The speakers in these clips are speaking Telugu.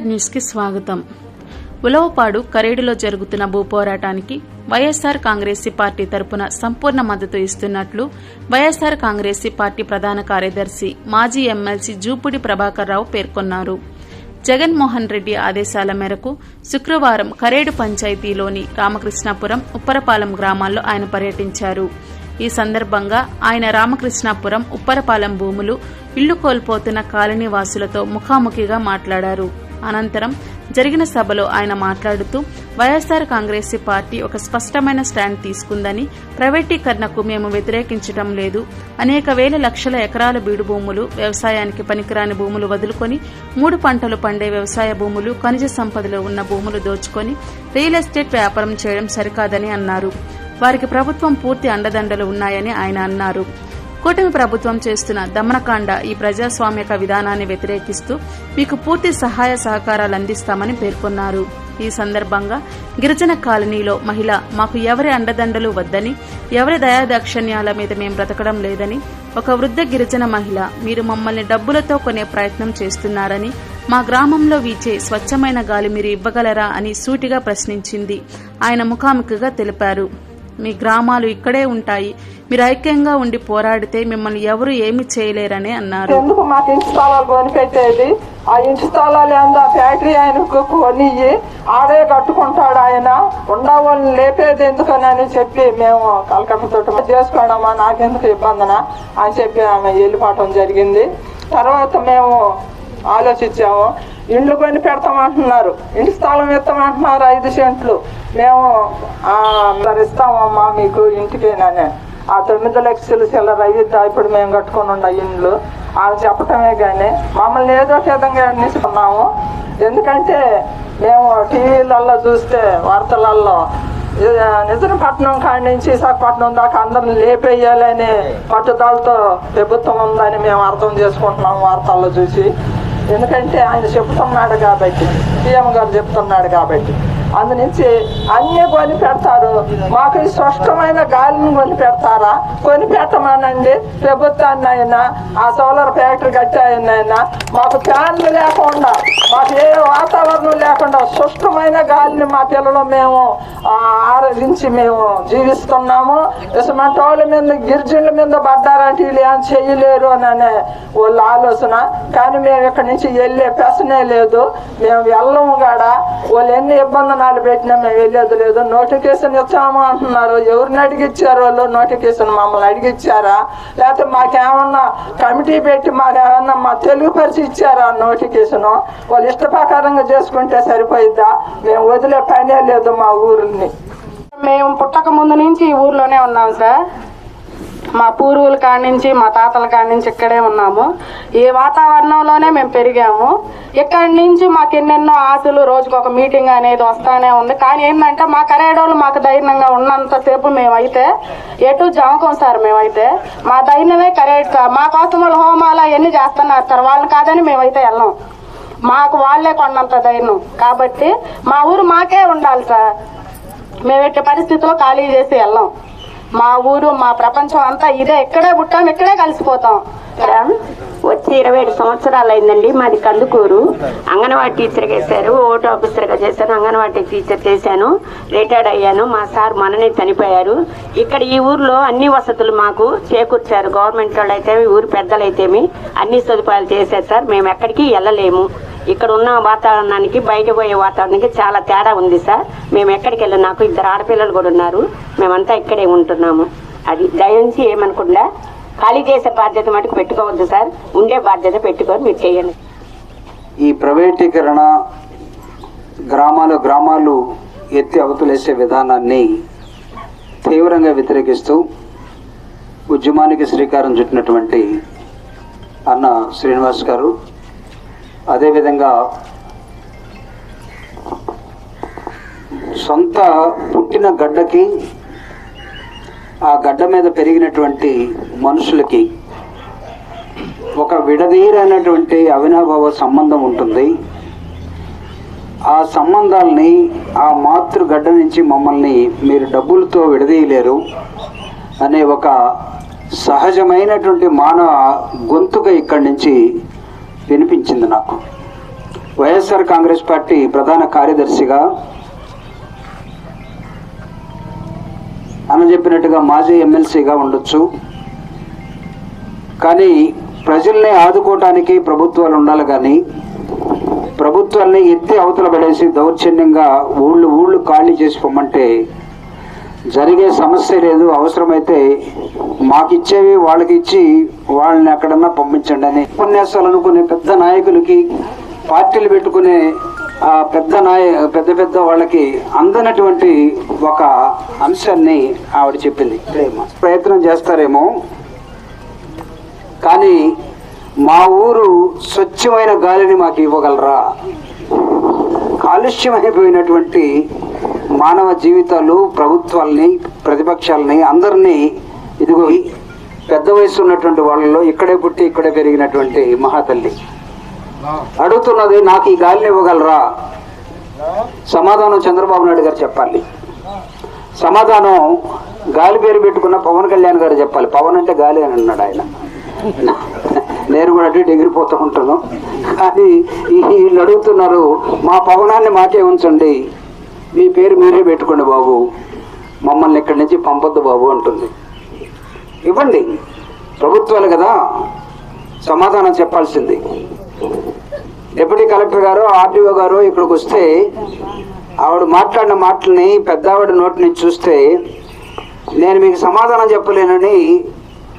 పిఆర్ న్యూస్కి స్వాగతం. ఉలవపాడు కరేడులో జరుగుతున్న భూపోరాటానికి వైఎస్సార్ కాంగ్రెసీ పార్టీ తరపున సంపూర్ణ మద్దతు ఇస్తున్నట్లు వైఎస్సార్ కాంగ్రెసీ పార్టీ ప్రధాన కార్యదర్శి మాజీ ఎమ్మెల్సీ జూపుడి ప్రభాకర్ రావు పేర్కొన్నారు. జగన్మోహన్ రెడ్డి ఆదేశాల మేరకు శుక్రవారం కరేడు పంచాయతీలోని రామకృష్ణాపురం ఉప్పరపాలెం గ్రామాల్లో ఆయన పర్యటించారు. ఈ సందర్భంగా ఆయన రామకృష్ణాపురం ఉప్పరపాలెం భూములు ఇళ్ళు కోల్పోతున్న కాలనీ వాసులతో ముఖాముఖిగా మాట్లాడారు. అనంతరం జరిగిన సభలో ఆయన మాట్లాడుతూ వైఎస్సార్ కాంగ్రెస్ పార్టీ ఒక స్పష్టమైన స్టాండ్ తీసుకుందని ప్రైవేటీకరణకు మేము వ్యతిరేకించడం లేదు. అనేక వేల లక్షల ఎకరాల బీడు భూములు వ్యవసాయానికి పనికిరాని భూములు వదులుకొని మూడు పంటలు పండే వ్యవసాయ భూములు ఖనిజ సంపదలో ఉన్న భూములు దోచుకొని రియల్ ఎస్టేట్ వ్యాపారం చేయడం సరికాదని అన్నారు. వారికి ప్రభుత్వం పూర్తి అండదండలు ఉన్నాయని ఆయన అన్నారు. కూటమి ప్రభుత్వం చేస్తున్న దమనకాండ ఈ ప్రజాస్వామ్యక విధానాన్ని వ్యతిరేకిస్తూ మీకు పూర్తి సహాయ సహకారాలు అందిస్తామని పేర్కొన్నారు. ఈ సందర్భంగా గిరిజన కాలనీలో మహిళ మాకు ఎవరి అండదండలు వద్దని ఎవరి దయాదాక్షణ్యాల మీద మేం బ్రతకడం లేదని ఒక వృద్ధ గిరిజన మహిళ మీరు మమ్మల్ని డబ్బులతో కొనే ప్రయత్నం చేస్తున్నారని మా గ్రామంలో వీచే స్వచ్ఛమైన గాలి మీరు ఇవ్వగలరా అని సూటిగా ప్రశ్నించింది. ఆయన ముఖాముఖిగా తెలిపారు. మీ గ్రామాలు ఇక్కడే ఉంటాయి. మీరు ఐక్యంగా ఉండి పోరాడితే మిమ్మల్ని ఎవరు ఏమి చేయలేరని అన్నారు. ఎందుకు మాకు ఇంటి స్థలాలు కొనిపెట్టేది? ఆ ఇంటి స్థలాలు ఏందో ఫ్యాక్టరీ ఆయనకు కొని ఆడే కట్టుకుంటాడు ఆయన. ఉండవాళ్ళని లేపేది ఎందుకని చెప్పి మేము కలకట్టతో చేసుకోవడమా నాకెందుకు ఇబ్బందనా అని చెప్పి ఆమె వెళ్ళిపోవటం జరిగింది. తర్వాత మేము ఆలోచించాము. ఇండ్లు కొని పెడతామంటున్నారు ఇంటి స్థలం ఇస్తామంటున్నారు ఐదు సెంట్లు. మేము ఇస్తామమ్మా మీకు ఇంటికేనని. ఆ తొమ్మిది లక్షలు చిల్లర అయ్యిద్దా ఇప్పుడు మేము కట్టుకొని ఉండ ఇండ్లు. వాళ్ళు చెప్పటమే కానీ మమ్మల్ని ఏదో విధంగా నిలుచుకున్నాము ఎందుకంటే మేము టీవీలలో చూస్తే వార్తలలో ఇది నిజాంపట్నం కాడి నుంచి విశాఖపట్నం దాకా అందరిని లేపేయాలని పట్టుదలతో ప్రభుత్వం ఉందని మేము అర్థం చేసుకుంటున్నాం వార్తల్లో చూసి. ఎందుకంటే ఆయన చెప్తున్నాడు కాబట్టి సీఎం గారు చెప్తున్నాడు కాబట్టి. అందునుంచి అన్ని కొని పెడతారు. మాకు ఈ స్పష్టమైన గాలిని కొని పెడతారా? కొని పెట్టమానండి ప్రభుత్వాన్ని అయినా ఆ సోలార్ ఫ్యాక్టరీ కట్టాయన్నైనా మాకు ఫ్యాన్లు లేకుండా మాకు ఏ వాతావరణం లేకుండా స్పష్టమైన గాలిని మా పిల్లలు మేము ఆరాధించి మేము జీవిస్తున్నాము. ఇసుమంటి వాళ్ళ మీద గిరిజనుల మీద పడ్డారంటే వీళ్ళు ఏం చేయలేరు అని అనే వాళ్ళ ఆలోచన. కానీ మేము ఇక్కడ నుంచి వెళ్ళే ప్రశ్నే లేదు. మేము వెళ్ళము కాడ? వాళ్ళు ఎన్ని ఇబ్బందనాలు పెట్టినా మేము వెళ్ళేది లేదు. నోటిఫికేషన్ ఇచ్చాము అంటున్నారు. ఎవరిని అడిగిచ్చారు వాళ్ళు? నోటిఫికేషన్ మమ్మల్ని అడిగిచ్చారా? లేకపోతే మాకేమన్నా కమిటీ పెట్టి మాకేమన్నా మా తెలుగు పరిచి ఇచ్చారా నోటిఫికేషన్? వాళ్ళు ఇష్ట ప్రకారంగా చేసుకుంటే సరిపోయిద్దా? మేము వదిలే పనే లేదు మా ఊరిని. మేము పుట్టక ముందు నుంచి ఈ ఊర్లోనే ఉన్నాం సార్. మా పూర్వుల కాడి నుంచి మా తాతల కాడి నుంచి ఇక్కడే ఉన్నాము. ఈ వాతావరణంలోనే మేము పెరిగాము. ఇక్కడి నుంచి మాకు ఎన్నెన్నో ఆశలు రోజుకు ఒక మీటింగ్ అనేది వస్తానే ఉంది. కానీ ఏంటంటే మా కరేడోళ్ళు మాకు ధైర్యంగా ఉన్నంతసేపు మేమైతే ఎటు జమకం సార్ మేమైతే మా ధైర్యమే కరేడ్ సార్. మా కోసం వాళ్ళు హోమాలు అవన్నీ చేస్తున్నారు సార్. వాళ్ళని కాదని మేమైతే వెళ్ళాం. మాకు వాళ్ళే కొన్నంత ధైర్యం. కాబట్టి మా ఊరు మాకే ఉండాలి సార్. మేము ఎట్టి పరిస్థితిలో ఖాళీ చేసి వెళ్ళాం. మా ఊరు మా ప్రపంచం అంతా ఇదే. ఇక్కడే పుట్టాం ఇక్కడే కలిసిపోతాం. ఇక్కడ వచ్చి ఇరవై ఏడు సంవత్సరాలు అయిందండి మాది కందుకూరు. అంగన్వాడీ టీచర్గా చేశారు ఓటు ఆఫీసర్గా చేశాను అంగన్వాడీ టీచర్ చేశాను రిటైర్డ్ అయ్యాను. మా సార్ మననే చనిపోయారు. ఇక్కడ ఈ ఊర్లో అన్ని వసతులు మాకు చేకూర్చారు. గవర్నమెంట్ వాళ్ళు అయితే ఊరు పెద్దలు అయితేమి అన్ని సదుపాయాలు చేశారు సార్. మేము ఎక్కడికి వెళ్ళలేము. ఇక్కడ ఉన్న వాతావరణానికి బయట పోయే వాతావరణానికి చాలా తేడా ఉంది సార్. మేము ఎక్కడికి వెళ్ళాం నాకు ఇద్దరు ఆడపిల్లలు కూడా ఉన్నారు. మేమంతా ఇక్కడే ఉంటున్నాము. అది దయించి ఏమనుకుండా ఖాళీ చేసే బాధ్యత మటుకు పెట్టుకోవద్దు సార్. ఉండే బాధ్యత పెట్టుకొని మీరు చేయండి. ఈ ప్రైవేటీకరణ గ్రామాలు గ్రామాలు ఎత్తి అవతలేసే విధానాన్ని తీవ్రంగా వ్యతిరేకిస్తూ ఉద్యమానికి శ్రీకారం చుట్టినటువంటి అన్న శ్రీనివాస్ గారు అదేవిధంగా సొంత పుట్టిన గడ్డకి ఆ గడ్డ మీద పెరిగినటువంటి మనుషులకి ఒక విడదీరైనటువంటి అవినాభావ సంబంధం ఉంటుంది. ఆ సంబంధాలని ఆ మాతృగడ్డ నుంచి మమ్మల్ని మీరు డబ్బులతో విడదీయలేరు అనే ఒక సహజమైనటువంటి మానవ గొంతుక ఇక్కడి నుంచి వినిపించింది నాకు. వైఎస్ఆర్ కాంగ్రెస్ పార్టీ ప్రధాన కార్యదర్శిగా అని చెప్పినట్టుగా మాజీ ఎమ్మెల్సీగా ఉండొచ్చు. కానీ ప్రజల్ని ఆదుకోవటానికి ప్రభుత్వాలు ఉండాలి కానీ ప్రభుత్వాల్ని ఎత్తి అవతల పడేసి దౌర్జన్యంగా ఊళ్ళు ఊళ్ళు ఖాళీ చేసి పొమ్మంటే జరిగే సమస్య లేదు అవసరమైతే మాకు ఇచ్చేవి వాళ్ళకి ఇచ్చి వాళ్ళని ఎక్కడన్నా పంపించండి అని ఉపన్యాసాలు అనుకునే పెద్ద నాయకులకి పార్టీలు పెట్టుకునే ఆ పెద్ద నాయ పెద్ద పెద్ద వాళ్ళకి అందనటువంటి ఒక అంశాన్ని ఆవిడ చెప్పింది. ప్రేమ ప్రయత్నం చేస్తారేమో. కానీ మా ఊరు స్వచ్ఛమైన గాలిని మాకు ఇవ్వగలరా? కాలుష్యం అయిపోయినటువంటి మానవ జీవితాలు ప్రభుత్వాలని ప్రతిపక్షాలని అందరినీ ఇదిగో పెద్ద వయసు ఉన్నటువంటి వాళ్ళలో ఇక్కడే పుట్టి ఇక్కడే పెరిగినటువంటి మహాతల్లి. అడుగుతున్నది నాకు ఈ గాలిని ఇవ్వగలరా? సమాధానం చంద్రబాబు నాయుడు గారు చెప్పాలి. సమాధానం గాలి పేరు పెట్టుకున్న పవన్ కళ్యాణ్ గారు చెప్పాలి. పవన్ అంటే గాలి అని అన్నాడు ఆయన. నేను కూడా అటు డిగ్రీ పోతూ ఉంటాను. కానీ వీళ్ళు అడుగుతున్నారు మా పవనాన్ని మాకే ఉంచండి. మీ పేరు మీరే పెట్టుకోండి బాబు. మమ్మల్ని ఇక్కడి నుంచి పంపొద్దు బాబు అంటుంది. ఇవ్వండి. ప్రభుత్వాలు కదా. సమాధానం చెప్పాల్సింది. డిప్యూటీ కలెక్టర్ గారు ఆర్డీఓ గారు ఇక్కడికి వస్తే ఆవిడ మాట్లాడిన మాటల్ని పెద్ద ఆవిడ నోటి నుంచి చూస్తే నేను మీకు సమాధానం చెప్పలేనని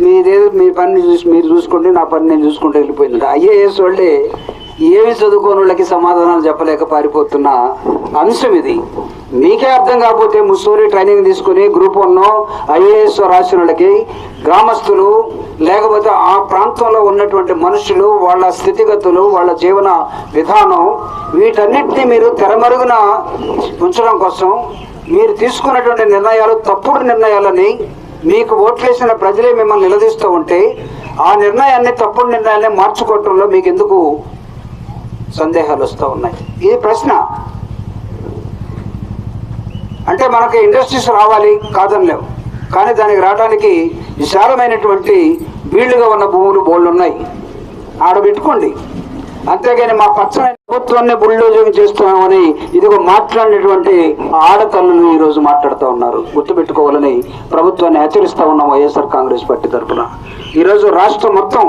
మీదేదో మీ పని చూసి మీరు చూసుకుంటే నా పని నేను చూసుకుంటూ వెళ్ళిపోయింది. ఐఏఎస్ వాళ్ళే ఏమి చదువుకోని వాళ్ళకి సమాధానాలు చెప్పలేక పారిపోతున్న అంశం ఇది. మీకే అర్థం కాకపోతే ముసూరి ట్రైనింగ్ తీసుకుని గ్రూప్ వన్ ఐఏఎస్ రాసిన వాళ్ళకి గ్రామస్తులు లేకపోతే ఆ ప్రాంతంలో ఉన్నటువంటి మనుషులు వాళ్ళ స్థితిగతులు వాళ్ళ జీవన విధానం వీటన్నిటినీ మీరు తెరమరుగున ఉంచడం కోసం మీరు తీసుకున్నటువంటి నిర్ణయాలు తప్పుడు నిర్ణయాలని మీకు ఓట్లేసిన ప్రజలే మిమ్మల్ని నిలదీస్తూ ఉంటే ఆ నిర్ణయాన్ని తప్పుడు నిర్ణయాన్ని మార్చుకోవటంలో మీకు ఎందుకు సందేహాలు వస్తూ ఉన్నాయి. ఇది ప్రశ్న. అంటే మనకి ఇండస్ట్రీస్ రావాలి కాదనలేవు కానీ దానికి రావడానికి విశాలమైనటువంటి వీళ్ళుగా ఉన్న భూములు బోళ్ళు ఉన్నాయి ఆడబెట్టుకోండి అంతేగాని మా పచ్చని ప్రభుత్వాన్ని బుల్డోజింగ్ చేస్తున్నామని ఇదిగో మాట్లాడినటువంటి ఆడతల్లులు ఈరోజు మాట్లాడుతూ ఉన్నారు. గుర్తుపెట్టుకోవాలని ప్రభుత్వాన్ని హెచ్చరిస్తూ ఉన్నాం వైఎస్ఆర్ కాంగ్రెస్ పార్టీ తరఫున. ఈరోజు రాష్ట్రం మొత్తం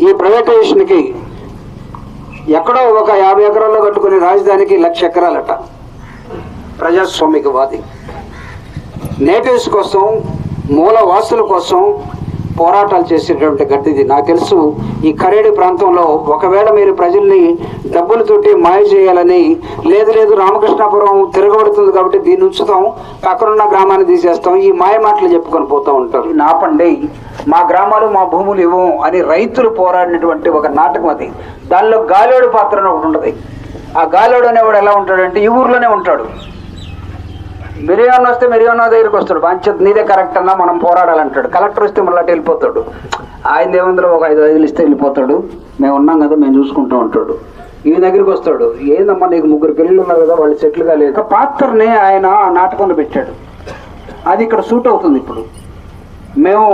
ఈ ప్రైవేటైజేషన్కి ఎక్కడో ఒక యాభై ఎకరాల్లో కట్టుకునే రాజధానికి లక్ష ఎకరాలట. ప్రజాస్వామికవాది. నేటివ్స్ కోసం మూల వాసుల కోసం పోరాటాలు చేసేటువంటి గడ్డిది నాకు తెలుసు ఈ కరేడు ప్రాంతంలో ఒకవేళ మీరు ప్రజల్ని డబ్బులతోటి మాయ చేయాలని లేదు లేదు రామకృష్ణాపురం తిరగబడుతుంది కాబట్టి దీన్ని ఉంచుతాం పక్కనున్న గ్రామాన్ని తీసేస్తాం ఈ మాయ మాటలు చెప్పుకొని పోతూ ఉంటారు. నాపండి. మా గ్రామాలు మా భూములు ఇవ్వం అని రైతులు పోరాడినటువంటి ఒక నాటకం అది. దానిలో గాలోడు పాత్ర అని ఒకటి ఉంటుంది. ఆ గాలోడు అనేవాడు ఎలా ఉంటాడంటే ఈ ఊర్లోనే ఉంటాడు. మిరియాన్న వస్తే మిరియాన్న దగ్గరికి వస్తాడు. పంచత్ నీదే కరెక్ట్ అన్నా మనం పోరాడాలంటాడు. కలెక్టర్ వస్తే మళ్ళీ వెళ్ళిపోతాడు. ఆయన ఏముందో ఒక ఐదు ఐదులు ఇస్తే వెళ్ళిపోతాడు. మేము ఉన్నాం కదా మేము చూసుకుంటూ ఉంటాడు. ఈ దగ్గరికి వస్తాడు. ఏందమ్మా నీకు ముగ్గురు పిల్లలు ఉన్నారు కదా వాళ్ళు సెటిల్ కాలేదు పాత్రనే పాత్రని ఆయన నాటకంలో పెట్టాడు. అది ఇక్కడ సూట్ అవుతుంది ఇప్పుడు. మేము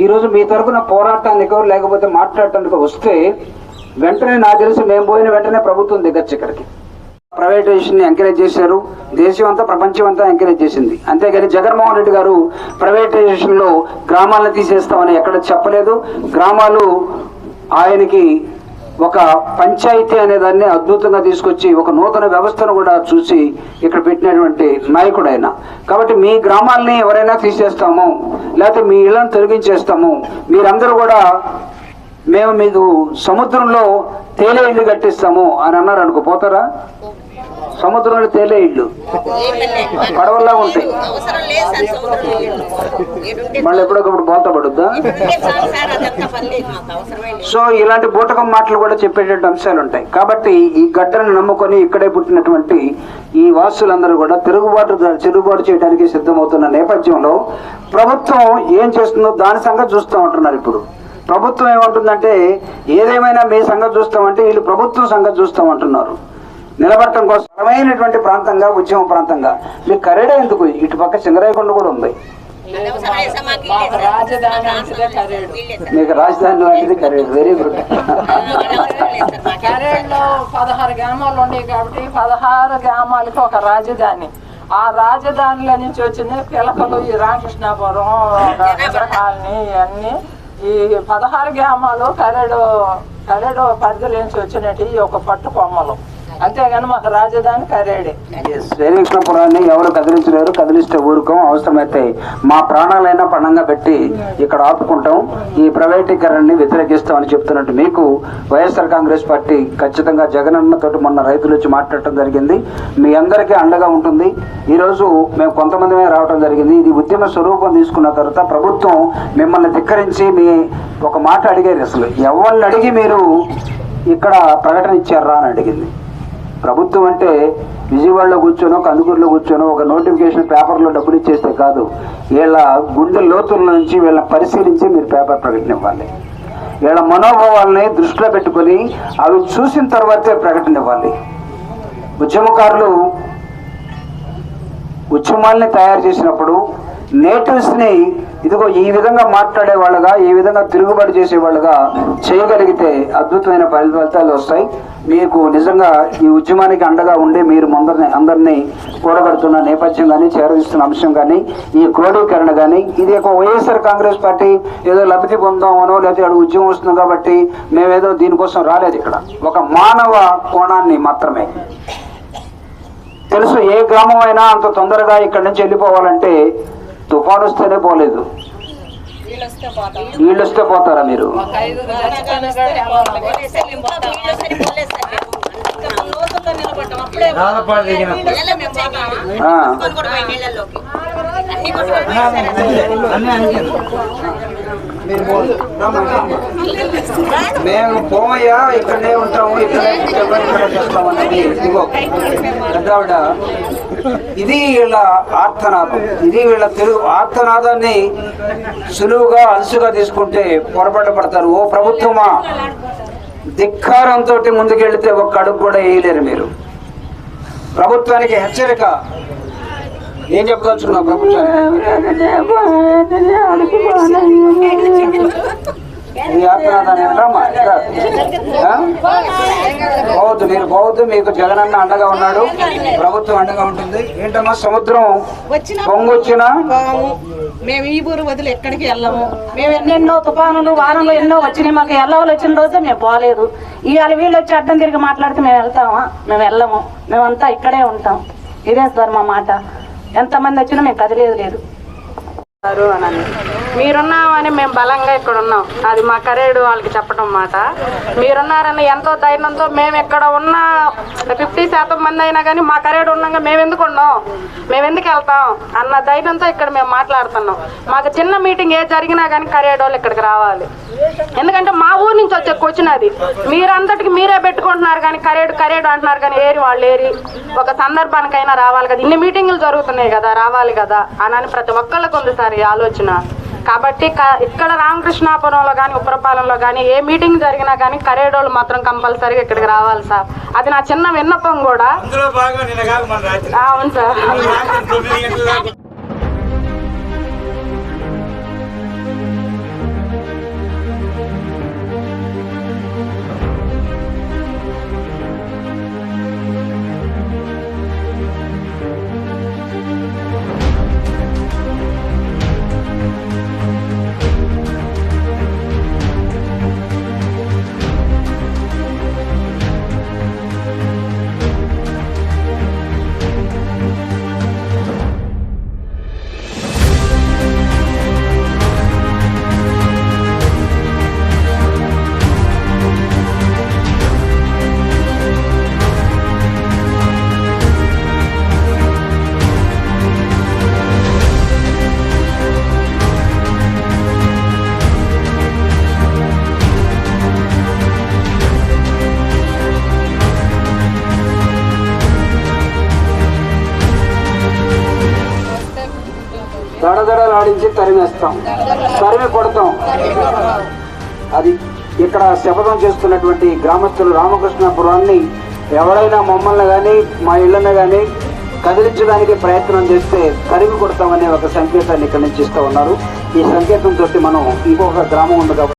ఈరోజు మీ తరఫున పోరాటానికో లేకపోతే మాట్లాడటానికో వస్తే వెంటనే నాకు తెలిసి మేము పోయిన వెంటనే ప్రభుత్వం దిగచ్చు ఇక్కడికి. ప్రైవేటైజేషన్ ఎంకరేజ్ చేశారు. దేశం అంతా ప్రపంచం అంతా ఎంకరేజ్ చేసింది. అంతేగాని జగన్మోహన్ రెడ్డి గారు ప్రైవేటైజేషన్లో గ్రామాలను తీసేస్తామని ఎక్కడ చెప్పలేదు. గ్రామాలు ఆయనకి ఒక పంచాయతీ అనే దాన్ని అద్భుతంగా తీసుకొచ్చి ఒక నూతన వ్యవస్థను కూడా చూసి ఇక్కడ పెట్టినటువంటి నాయకుడు ఆయన కాబట్టి మీ గ్రామాల్ని ఎవరైనా తీసేస్తాము లేకపోతే మీ ఇళ్ళను తొలగించేస్తాము. మీరందరూ కూడా మేము మీకు సముద్రంలో తేలే ఇల్లు కట్టిస్తాము అని అన్నారు అనుకో పోతారా? సముద్రంలో తేలే ఇల్లు పడవల్లా ఉంటాయి. మళ్ళీ ఎప్పుడొకప్పుడు బోల్తా పడుద్దా? సో ఇలాంటి బూటకం మాటలు కూడా చెప్పేటటువంటి అంశాలు ఉంటాయి. కాబట్టి ఈ గడ్డను నమ్ముకొని ఇక్కడే పుట్టినటువంటి ఈ వాసులందరూ కూడా తిరుగుబాటు తిరుగుబాటు చేయడానికి సిద్ధమవుతున్న నేపథ్యంలో ప్రభుత్వం ఏం చేస్తుందో దాని సంగతి చూస్తూ ఉంటున్నారు ఇప్పుడు. ప్రభుత్వం ఏమంటుందంటే ఏదేమైనా మీ సంగతి చూస్తామంటే వీళ్ళు ప్రభుత్వం సంగతి చూస్తామంటున్నారు నిలబడటం కోసం బలమైనటువంటి ప్రాంతంగా ఉద్యమ ప్రాంతంగా. మీకు కరేడే ఎందుకు? ఇటు పక్క సింగరాయకొండ కూడా ఉంది. మాకు- రాజధాని కరేడు. లాంటిది కరెక్ట్ వెరీ గుడ్ కరేడులో పదహారు గ్రామాలు ఉన్నాయి కాబట్టి పదహారు గ్రామాలకి ఒక రాజధాని. ఆ రాజధానిలో నుంచి వచ్చిన పిలకలు ఈ రామకృష్ణాపురం కాలనీ ఇవన్నీ ఈ పదహారు గ్రామాలు కరేడు కరేడు పరిధిలో నుంచి వచ్చినట్టు ఈ ఒక పట్టు కొమ్మలు. అంతేగాని మాకు రాజధాని కరేడే. శ్రీకృష్ణపురాన్ని ఎవరు కదిలించలేరు కదిలిస్తే ఊరుకం అవసరమైతే మా ప్రాణాలైనా పణంగా పెట్టి ఇక్కడ ఆపుకుంటాం. ఈ ప్రైవేటీకరణని వ్యతిరేకిస్తామని చెప్తున్నట్టు మీకు వైఎస్ఆర్ కాంగ్రెస్ పార్టీ ఖచ్చితంగా జగనన్న తోటి మొన్న రైతులు వచ్చి మాట్లాడటం జరిగింది. మీ అందరికీ అండగా ఉంటుంది. ఈరోజు మేము కొంతమందిమే రావడం జరిగింది. ఇది ఉద్యమ స్వరూపం తీసుకున్న తర్వాత ప్రభుత్వం మిమ్మల్ని ధిక్కరించి మీ ఒక మాట అడిగారు అసలు. ఎవరిని అడిగి మీరు ఇక్కడ ప్రకటన ఇచ్చారా అని అడిగింది. ప్రభుత్వం అంటే విజయవాడలో కూర్చొనో కందుకూరులో కూర్చొనో ఒక నోటిఫికేషన్ పేపర్లో డబ్బులు ఇచ్చేస్తే కాదు. వీళ్ళ గుండె లోతుల నుంచి వీళ్ళని పరిశీలించి మీరు పేపర్ ప్రకటన ఇవ్వాలి వీళ్ళ మనోభావాల్ని దృష్టిలో పెట్టుకొని అవి చూసిన తర్వాతే ప్రకటన ఇవ్వాలి ఉద్యమకారులు ఉద్యమాల్ని తయారు చేసినప్పుడు నేటివ్స్ని ఇదిగో ఈ విధంగా మాట్లాడే వాళ్ళుగా ఈ విధంగా తిరుగుబాటు చేసేవాళ్ళుగా చేయగలిగితే అద్భుతమైన ఫలితాలు వస్తాయి. మీకు నిజంగా ఈ ఉద్యమానికి అండగా ఉండి మీరు ముందరిని అందరినీ కూడగడుతున్న నేపథ్యం కానీ చేరవిస్తున్న అంశం కానీ ఈ క్రోడీకరణ కానీ ఇది ఒక వైఎస్ఆర్ కాంగ్రెస్ పార్టీ ఏదో లబ్ధి పొందామనో లేకపోతే అక్కడ ఉద్యమం వస్తుంది కాబట్టి మేమేదో దీనికోసం రాలేదు ఇక్కడ. ఒక మానవ కోణాన్ని మాత్రమే. తెలుసు ఏ గ్రామం అయినా అంత తొందరగా ఇక్కడి నుంచి వెళ్ళిపోవాలంటే తుఫాను వస్తేనే పోలేదు. నీళ్ళు వస్తే పోతారా మీరు? ఆ. మేము పోమయ్యా ఇక్కడనే ఉంటాము ఇక్కడే ఉంటాము, ఇక్కడే ఇదిగో పెద్దావిడ ఇది వీళ్ళ ఆర్తనాదం. ఇది వీళ్ళ తెలుగు ఆర్తనాదాన్ని సులువుగా అలసుగా తీసుకుంటే పొరపాటు పడతారు. ఓ ప్రభుత్వమా ధిక్కారంతో ముందుకెళ్తే ఒక్క అడుగు కూడా వేయలేరు మీరు. ప్రభుత్వానికి హెచ్చరిక ఏం చెప్పదలుచుకున్నావు ప్రభుత్వానికి? పోవద్దు మీరు పోవద్దు మీకు జగనన్న అండగా ఉన్నాడు ప్రభుత్వం అండగా ఉంటుంది. ఏంటమ్మా సముద్రం? పొంగొచ్చినా మేము ఈ ఊరు వదిలి ఎక్కడికి వెళ్ళము. మేము ఎన్నెన్నో తుఫానులు వానలు ఎన్నో వచ్చినాయి. మాకు ఎల్లవలు వచ్చిన రోజే మేము పోలేదు. ఇవాళ వీళ్ళు వచ్చి అడ్డం తిరిగి మాట్లాడితే మేము వెళ్తామా? మేము వెళ్ళము. మేమంతా ఇక్కడే ఉంటాం. ఇదే సార్ మా మాట. ఎంతమంది వచ్చినా మేము కదిలేదు లేదు. అని మీరున్నామని మేము బలంగా ఇక్కడ ఉన్నాం అది మా కరేడు వాళ్ళకి చెప్పడం మాట. మీరున్నారని ఎంతో ధైర్యంతో మేము ఇక్కడ ఉన్న ఫిఫ్టీ శాతం మంది అయినా కానీ మా కరేడు ఉన్నాక మేము ఎందుకు ఉన్నాం? మేము ఎందుకు వెళ్తాం? అన్న ధైర్యంతో ఇక్కడ మేము మాట్లాడుతున్నాం. మాకు చిన్న మీటింగ్ ఏ జరిగినా కానీ కరేడు వాళ్ళు ఇక్కడికి రావాలి. ఎందుకంటే మా ఊరు నుంచి వచ్చే క్వశ్చన్ అది. మీరంతటికి మీరే పెట్టుకుంటున్నారు కానీ కరేడు కరేడు అంటున్నారు కానీ ఏరి వాళ్ళు ఏరి ఒక సందర్భానికైనా రావాలి కదా. ఇన్ని మీటింగులు జరుగుతున్నాయి కదా రావాలి కదా అని అని ప్రతి ఒక్కళ్ళకు ఉంది సార్ ఈ ఆలోచన. కాబట్టి ఇక్కడ రామకృష్ణాపురంలో కానీ ఉప్పరపాలెంలో కానీ ఏ మీటింగ్ జరిగినా కానీ కరేడోళ్ళు మాత్రం కంపల్సరీగా ఇక్కడికి రావాలి సార్. అది నా చిన్న విన్నపం కూడా. అవును సార్. తరిమేస్తాం. తరిమి కొడతాం. అది ఇక్కడ శపథం చేస్తున్నటువంటి గ్రామస్తులు రామకృష్ణపురాన్ని ఎవరైనా మమ్మల్ని కానీ మా ఇళ్ళని కానీ కదిలించడానికి ప్రయత్నం చేస్తే తరిమి కొడతామనే ఒక సంకేతాన్ని ఇక్కడ నుంచి ఇస్తూ ఉన్నారు. ఈ సంకేతం తోటి మనం ఇంకొక గ్రామం ఉంది కాబట్టి